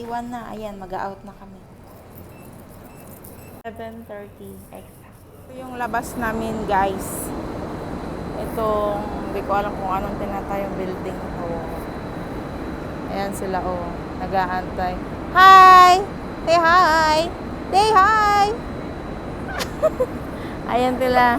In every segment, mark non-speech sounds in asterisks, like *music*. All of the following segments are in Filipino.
7.31 na. Ayan, mag-out na kami. 7.30 exact. Yung labas namin, guys. Itong, hindi ko alam kung anong tinatayong building to. Ayan sila, oh. Nag-aantay. Hi! Say hi! Say hi! *laughs* Ayan sila.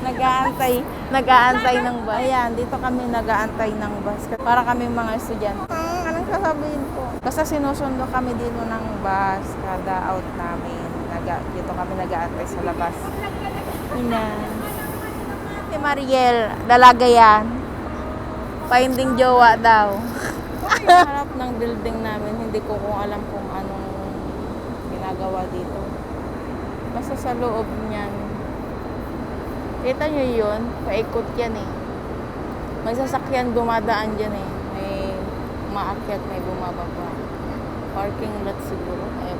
Nag-aantay. Nag-aantay ng bus. Ayan, dito kami nag-aantay ng bus. Para kami mga estudyante. Sasabihin ko? Basta sinusundo kami dito ng bus kada out namin. Naga, dito kami nag-aantay sa labas. Ina. Si Mariel, dalaga yan. Finding jowa daw. Harap ng building namin, hindi ko kung alam kung anong ginagawa dito. Basta sa loob niyan. Kita nyo yun? Paikot yan eh. May sasakyan dumadaan dyan eh. Umaakyat, may bumababa. Parking lot siguro. Ayan,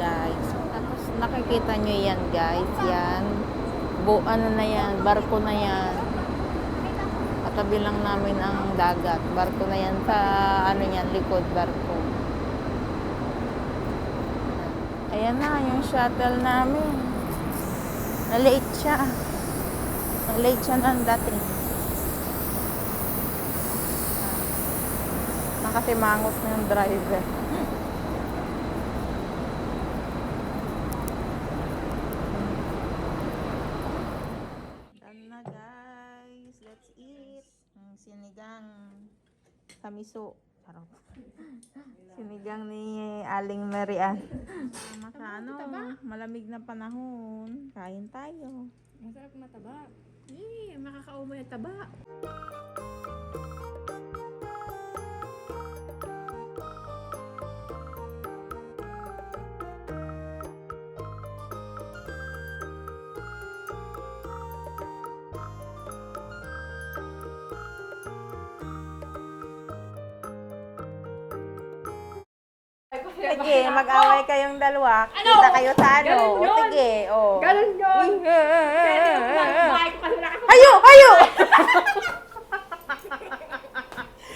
guys. Tapos nakikita nyo yan guys. Yan. Bu ano na yan. Barko na yan. Katabi lang namin ang dagat. Barko na yan sa ano yan, likod barko. Ayan na, yung shuttle namin. Na-late siya. Na-late siya ng dating. Nakasimangot na yung driver. Done na guys. Let's eat. Ang sinigang sa miso. Charot. Sinigang ni Aling Marian. Tama sa ano, malamig na panahon. Kain tayo. Masarap mataba. Eh, makakaumoy ang taba. Sige, mag-away kayong dalawa. Kita kayo sa ano. Ganun O, yun. sige, o. Ganun yun! Pwede lang Hayo, kasi hayo! *laughs*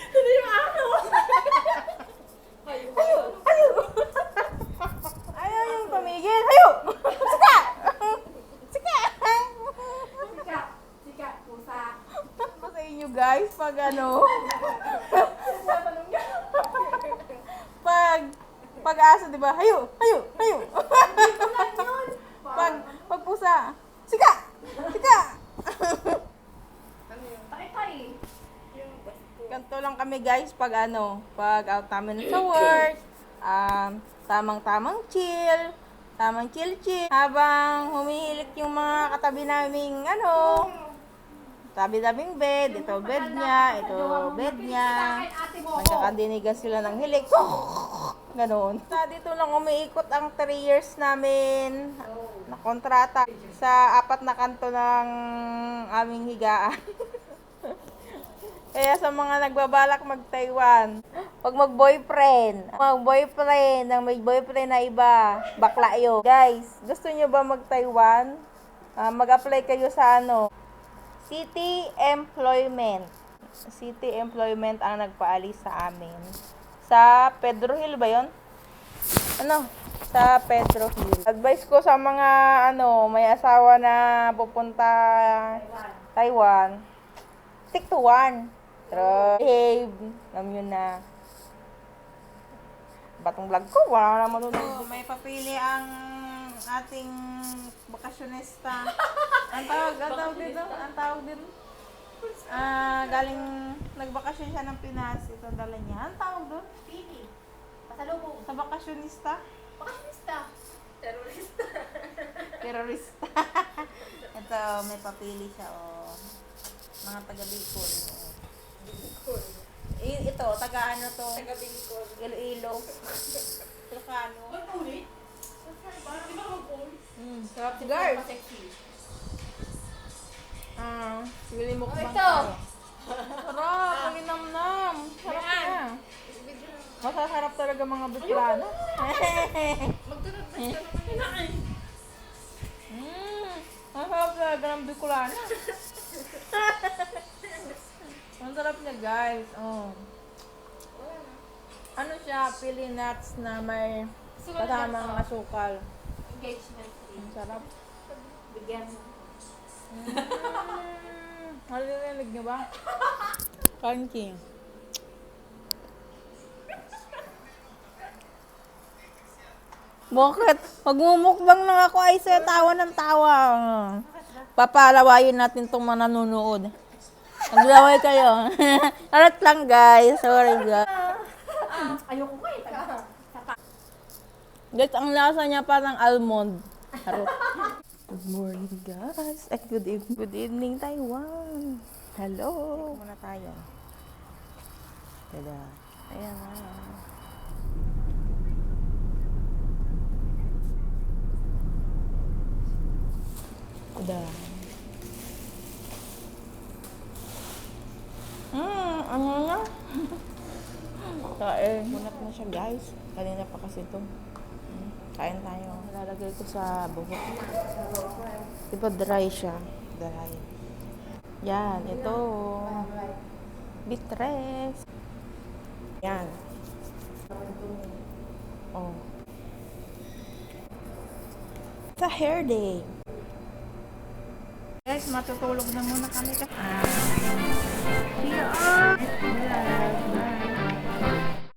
Sino yung ano? Ayaw yung tumigil. Hayo! Sika! Sika! Sika, sika, pusa. Ano sa inyo guys pag ano? *laughs* pag pag aso, di ba? Hayo! Hayo! Hayo! pag pag pusa. Sika! Sika! Tay-tay. Ganito lang kami guys pag ano, pag out namin sa work, um, tamang-tamang chill, tamang chill-chill, habang humihilik yung mga katabi naming ano, tabi-tabing bed, ito bed niya, ito bed niya, nagkakadinigan sila ng hilik, ganon. Sa dito lang umiikot ang 3 years namin na kontrata sa apat na kanto ng aming higaan. *laughs* Kaya sa mga nagbabalak mag-Taiwan, pag mag-boyfriend, mag-boyfriend, ang may boyfriend na iba, bakla yun. Guys, gusto nyo ba mag-Taiwan? Ah, mag-apply kayo sa ano, City Employment. City Employment ang nagpaalis sa amin. Sa Pedro Hill ba yon? Ano? Sa Pedro Hill. Advice ko sa mga ano, may asawa na pupunta Taiwan, stick to one. Pero, behave. Alam nyo na. Batong vlog ko, wala naman nun. may papili ang ating bakasyonista. *laughs* ang tawag, ang tawag dito? Ang tawag dito? Ah, galing nagbakasyon siya ng Pinas. Ito dala niya. Ang tawag doon? Pili. Pasalubong. Sa bakasyonista? Bakasista. Terorista. *laughs* Terorista. *laughs* Ito, may papili siya, oh. Mga taga Bicol. Oh. I- ito, taga ano to? Taga Bicol. Iloilo. *laughs* Ilocano. Parang di ba mag-ulit? Mm, sarap cigar. Sexy. Ah, bili mo Oh, bang ito. tayo? Sarap, malinamnam. Sarap na. Masasarap talaga mga Bicolano. Magtunod na siya naman yun. Mm, masarap talaga ng Bicolano. Ang sarap niya, guys. Oh. Ano siya? pili nuts na may kasamang asukal. Engagement. Ang sarap. Bigyan mo. Mm, Nalilinig niyo ba? Crunchy. Bakit? Magmumukbang lang ako ay sa tawa ng tawa. Papalawayin natin tong mga nanonood. Maglaway kayo. *laughs* Arat lang guys. Sorry guys. Ayoko ko eh. Guys, ang lasa niya parang almond. Harot. Good morning, guys. At good evening. Good evening, Taiwan. Hello. Muna tayo. Tada. Ayan na. Tada. Hmm, ano na? *laughs* Kain. Bunat na siya, guys. Kanina pa kasi ito. Kain tayo. Lalagay ko sa buhok. Diba dry siya? Dry. Yan, ito. Bitres. Yan. Oh. It's a hair day. Guys, matutulog na muna kami. Ah. You all. Bye. Bye.